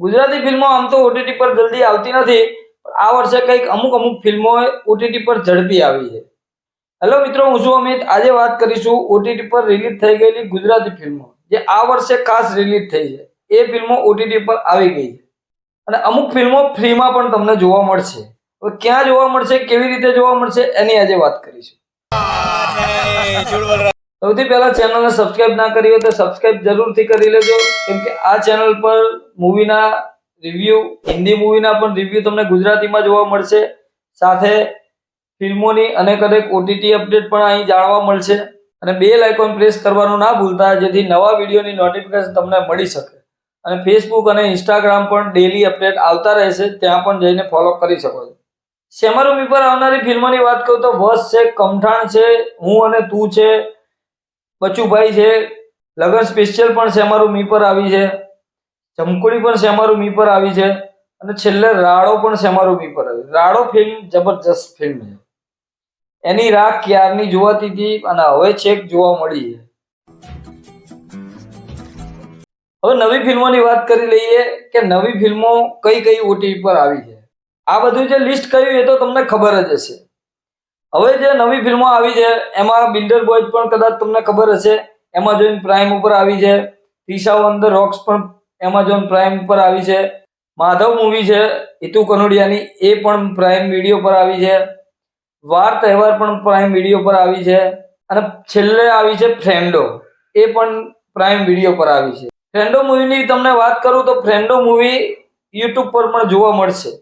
ગુજરાતી ફિલ્મો આમ તો ઓટીટી પર જલ્દી આવતી નથી, પણ આ વર્ષે કંઈક અમુક અમુક ફિલ્મો ઓટીટી પર ઝડપી આવી છે. હેલો મિત્રો, હું છું અમિત. આજે વાત કરીશું ઓટીટી પર રિલીઝ થઈ ગયેલી ગુજરાતી ફિલ્મો, જે આ વર્ષે ખાસ રિલીઝ થઈ છે. એ ફિલ્મો ઓટીટી પર આવી ગઈ છે. અને અમુક ફિલ્મો ફ્રીમાં પણ તમને જોવા મળશે. હવે ક્યાં જોવા મળશે, કેવી રીતે જોવા મળશે, એની આજે વાત કરીશું. સૌથી પહેલા ચેનલને સબસ્ક્રાઇબ ના કરી હોય તો સબસ્ક્રાઇબ જરૂરથી કરી લેજો. કેમ કે આ ચેનલ પર મૂવીના રિવ્યુ હિન્દી મૂવીના પણ રિવ્યૂ તમને ગુજરાતીમાં જોવા મળશે. સાથે ફિલ્મોની અનેક અનેક ઓટીટી અપડેટ પણ અહીં જાણવા મળશે. અને બે આઇકોન પ્રેસ કરવાનું ના ભૂલતા, જેથી નવા વિડીયોની નોટિફિકેશન તમને મળી શકે. અને ફેસબુક અને ઇન્સ્ટાગ્રામ પણ ડેલી અપડેટ આવતા રહેશે, ત્યાં પણ જઈને ફોલો કરી શકો છો. સેમારૂમી પર આવનારી ફિલ્મોની વાત કરું તો વસ છે, કમઠાણ છે, હું અને તું છે બચુભાઈ છે, લગન સ્પેશિયલ પણ સેમારૂમી પર આવી છે જમકુડી પણ સેમારૂમી પર આવી છે, અને છેલ્લે રાડો પણ સેમારૂમી પર આવી રાડો ફિલ્મ જબરજસ્ત ફિલ્મ છે. એની રાખ ક્યારની જોવાતી હતી અને હવે છેક જોવા મળી છે. હવે નવી ફિલ્મોની વાત કરી લઈએ કે નવી ફિલ્મો કઈ કઈ ઓટીટી પર આવી છે. આ બધું જે લિસ્ટ કહ્યું એ તો તમને ખબર જ હશે. હવે જે નવી ફિલ્મો આવી છે, એમાં બિલ્ડર બોય પણ કદાચ તમને ખબર હશે એમાઝોન પ્રાઇમ ઉપર આવી છે ઓન ધ રોક્સ પણ એમાઝોન પ્રાઇમ ઉપર આવી છે, માધવ મૂવી છે, હિતુ કનોડિયાની, એ પણ પ્રાઇમ વીડિયો પર આવી છે, વાર તહેવાર પણ પ્રાઇમ વીડિયો પર આવી છે, અને છેલ્લે આવી છે ફ્રેન્ડો એ પણ પ્રાઇમ વીડિયો પર આવી છે. ફ્રેન્ડો મૂવીની તમને વાત કરું તો ફ્રેન્ડો મૂવી યુટ્યુબ પર પણ જોવા મળશે,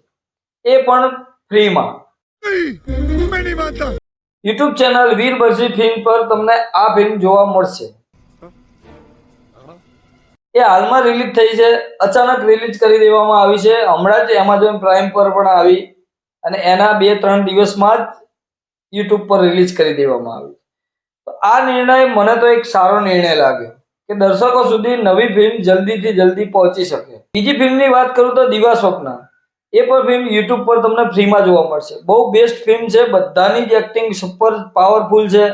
એ પણ ફ્રીમાં YouTube channel Veer Barji film પર તમને આ ફિલ્મ જોવા મળશે. એ હાલમાં રિલીઝ થઈ છે. અચાનક રિલીઝ કરી દેવામાં આવી છે. હમણાં જ એમેઝોન પ્રાઇમ પર પણ આવી અને એના બે ત્રણ દિવસમાં જ યુટ્યુબ પર રિલીઝ કરી દેવામાં આવી. તો આ નિર્ણય મને તો એક સારો નિર્ણય લાગ્યો કે દર્શકો સુધી નવી ફિલ્મ જલ્દીથી જલ્દી પહોંચી શકે. બીજી ફિલ્મની વાત કરું તો દિવા સ્વપ્ન. એ પણ ફિલ્મ યુટ્યુબ પર તમને ફ્રીમાં જોવા મળશે. બહુ બેસ્ટ ફિલ્મ છે, બધાની જ એક્ટિંગ સુપર પાવરફુલ છે.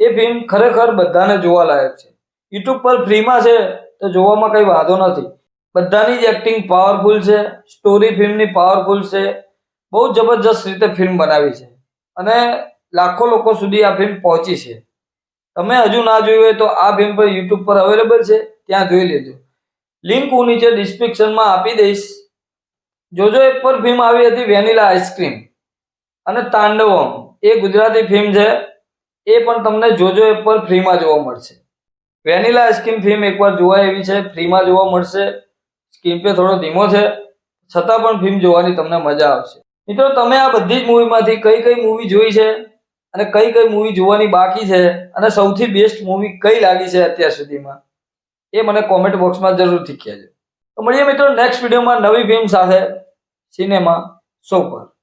એ ફિલ્મ ખરેખર બધાને જોવા લાયક છે. યુટ્યુબ પર ફ્રીમાં છે, તો જોવામાં કંઈ વાંધો નથી. બધાની જ એક્ટિંગ પાવરફુલ છે સ્ટોરી ફિલ્મની પાવરફુલ છે. બહુ જબરજસ્ત રીતે ફિલ્મ બનાવી છે. અને લાખો લોકો સુધી આ ફિલ્મ પહોંચી છે. તમે હજુ ના જોઈ હોય તો આ ફિલ્મ પર યુટ્યુબ પર અવેલેબલ છે, ત્યાં જોઈ લેજો. લિંક હું નીચે ડિસ્ક્રિપ્શનમાં આપી દઈશ. જોજો એક પર ફિલ્મ આવી હતી વેનીલા આઈસ્ક્રીમ અને તાંડવમ એ ગુજરાતી ફિલ્મ છે. એ પણ તમને જોજો એપ પર ફ્રીમાં જોવા મળશે. વેનીલા આઈસ્ક્રીમ ફિલ્મ એકવાર જોવાય એવી છે ફ્રીમાં જોવા મળશે. સ્ક્રીન પે થોડો ધીમો છે. છતાં પણ ફિલ્મ જોવાની તમને મજા આવશે. મિત્રો, તમે આ બધી જ મૂવીમાંથી કઈ કઈ મૂવી જોઈ છે અને કઈ કઈ મૂવી જોવાની બાકી છે અને સૌથી બેસ્ટ મૂવી કઈ લાગી છે અત્યાર સુધીમાં, એ મને કોમેન્ટ બોક્સમાં જરૂરથી કહેજો. તો મળીએ મિત્રો નેક્સ્ટ વિડીયોમાં નવી ફિલ્મ સાથે સિનેમા શો પર.